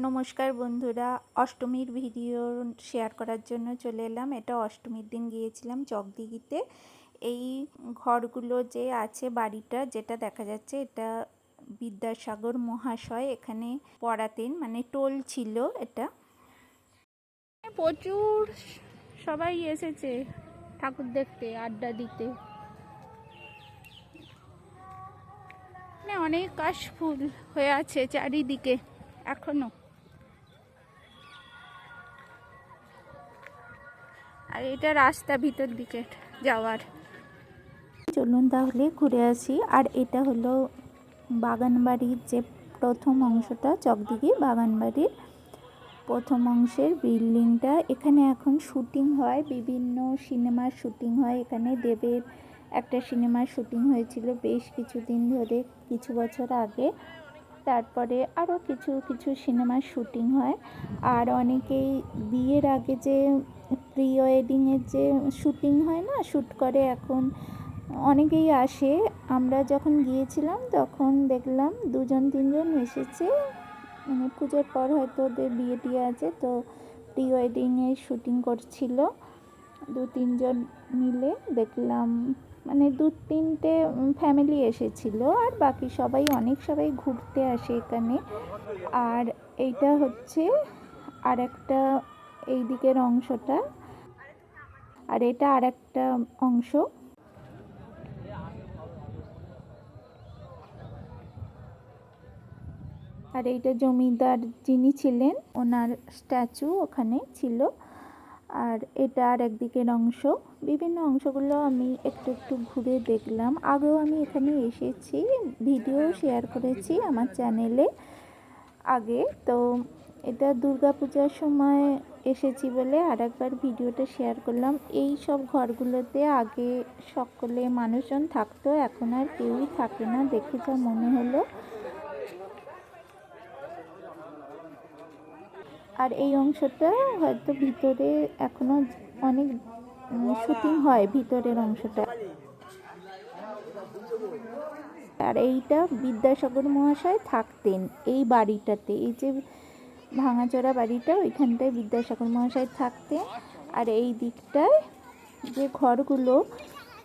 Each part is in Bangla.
নমস্কার বন্ধুরা, অষ্টমীর ভিডিও শেয়ার করার জন্য চলে এলাম। এটা অষ্টমীর দিন গিয়েছিলাম চকদিঘিতে। এই ঘরগুলো যে আছে বাড়িটা, যেটা দেখা যাচ্ছে এটা বিদ্যাসাগর মহাশয় এখানে পড়াতেন মানে টোল ছিল এটা। প্রচুর সবাই এসেছে ঠাকুর দেখতে, আড্ডা দিতে। মানে অনেক কাশফুল হয়ে আছে চারিদিকে এখনও। আর এটা রাস্তা ভিতর দিকে যাওয়ার। চলুন তাহলে ঘুরে আসি। আর এটা হলো বাগানবাড়ির যে প্রথম অংশটা, চকদিঘি বাগানবাড়ির প্রথম অংশের বিল্ডিংটা। এখানে এখন শুটিং হয়, বিভিন্ন সিনেমার শুটিং হয়। এখানে দেবের একটা সিনেমার শুটিং হয়েছিল বেশ কিছুদিন ধরে, কিছু বছর আগে। তারপরে আরও কিছু কিছু সিনেমার শুটিং হয়। আর অনেকেই বিয়ের আগে যে প্রি ওয়েডিংয়ের যে শুটিং হয় না শ্যুট করে এখন অনেকেই আসে। আমরা যখন গিয়েছিলাম তখন দেখলাম দুজন, তিনজন এসেছে। মানে পুজোর পর হয়তো ওদের বিয়ে টিয়ে আছে, তো প্রি ওয়েডিংয়ের শুটিং করছিল। দু, তিনজন মিলে দেখলাম মানে দু তিনটে ফ্যামিলি এসেছিল আর বাকি সবাই অনেক সবাই ঘুরতে আসে এখানে। আর এইটা হচ্ছে আর একটা এই দিকের অংশটা। আর এটা আর একটা অংশ। আর এইটা জমিদার যিনি ছিলেন, ওনার স্ট্যাচু ওখানে ছিল। আর এটা আর একদিকের অংশ। বিভিন্ন অংশগুলো আমি একটু একটু ঘুরে দেখলাম। আগেও আমি এখানে এসেছি, ভিডিও শেয়ার করেছি আমার চ্যানেলে আগে। তো এটা দুর্গাপূজার সময় এসেছি বলে আর একবার ভিডিওটা শেয়ার করলাম। এই সব ঘরগুলোতে আগে সকলে মানুষজন থাকতো, এখন আর কেউই থাকে না, দেখে যা মনে হলো। আর এই অংশটা হয়তো ভিতরে এখনও অনেক শুটিং হয় ভিতরের অংশটা। আর এইটা বিদ্যাসাগর মহাশয় থাকতেন এই বাড়িটাতে, এই যে ভাঙাচোরা বাড়িটা, ওইখানটায় বিদ্যাসাগর মহাশয় থাকতেন। আর এই দিকটায় যে ঘরগুলো,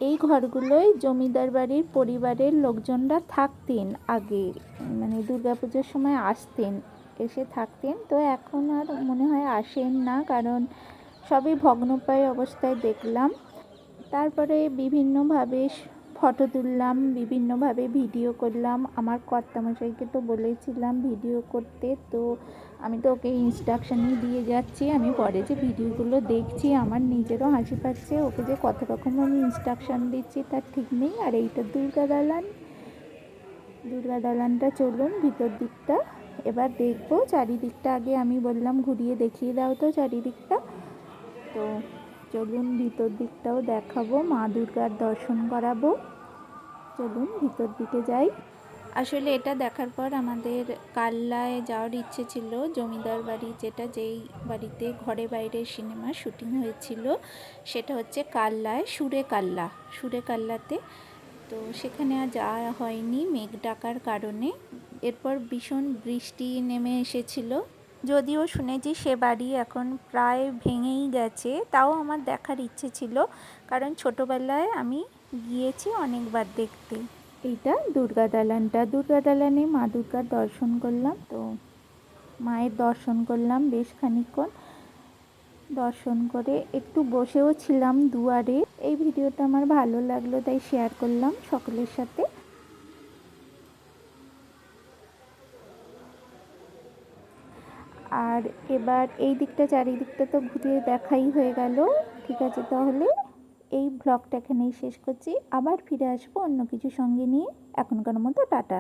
এই ঘরগুলোই জমিদার বাড়ির পরিবারের লোকজনরা থাকতেন আগে মানে দুর্গাপুজোর সময় আসতেন। এসে থাকতেন। তো এখন আর মনে হয় আসেন না, কারণ সবই ভগ্নপ্রায় অবস্থায় দেখলাম। তারপরে বিভিন্নভাবে ফটো তুললাম, বিভিন্নভাবে ভিডিও করলাম। আমার কর্তামশাইকে তো বলেছিলাম ভিডিও করতে, তো আমি তো ওকে ইনস্ট্রাকশনই দিয়ে যাচ্ছি। আমি পরে যে ভিডিওগুলো দেখছি, আমার নিজেরও হাসি পাচ্ছে। ওকে যে কত রকম আমি ইনস্ট্রাকশন দিচ্ছি, তার ঠিক নেই। আর এইটা দুর্গা দালান দুর্গা দালানটা চলুন, ভিতর দিকটা। এবার দেখব, চারিদিকটা আগে আমি বললাম ঘুরিয়ে দেখিয়ে দাও তো চারিদিকটা। তো চলুন ভিতর দিকটাও দেখাবো, মা দুর্গার দর্শন করাবো। চলুন ভিতর দিকে যাই। আসলে এটা দেখার পর আমাদের কাল্লায় যাওয়ার ইচ্ছে ছিল, জমিদার বাড়ি যেটা যেই বাড়িতে ঘরে বাইরে সিনেমা শুটিং হয়েছিল, সেটা হচ্ছে কাল্লায়, সুরে কাল্লা, সুরে কাল্লাতে। তো সেখানে আর যাওয়া হয়নি, মেঘ ডাকার কারণে। এরপর ভীষণ বৃষ্টি নেমে এসেছিল। যদিও শুনেছি সে বাড়ি এখন প্রায় ভেঙেই গেছে, তাও আমার দেখার ইচ্ছে ছিল, কারণ ছোটোবেলায় আমি গিয়েছি অনেকবার দেখতে। এইটা দুর্গা দালানটা। দুর্গা দালানে মা দুর্গার দর্শন করলাম, তো মায়ের দর্শন করলাম বেশ খানিক্ষণ দর্শন করে একটু বসেও ছিলাম দুয়ারে। এই ভিডিওটা আমার ভালো লাগল, তাই শেয়ার করলাম সকলের সাথে। আর এবার এই দিকটা চারিদিকটা তো ঘুরিয়ে দেখাই হয়ে গেল। ঠিক আছে, তাহলে এই ব্লগটা এখানেই শেষ করছি। আবার ফিরে আসব অন্য কিছু সঙ্গে নিয়ে। এখনকার মতো টাটা।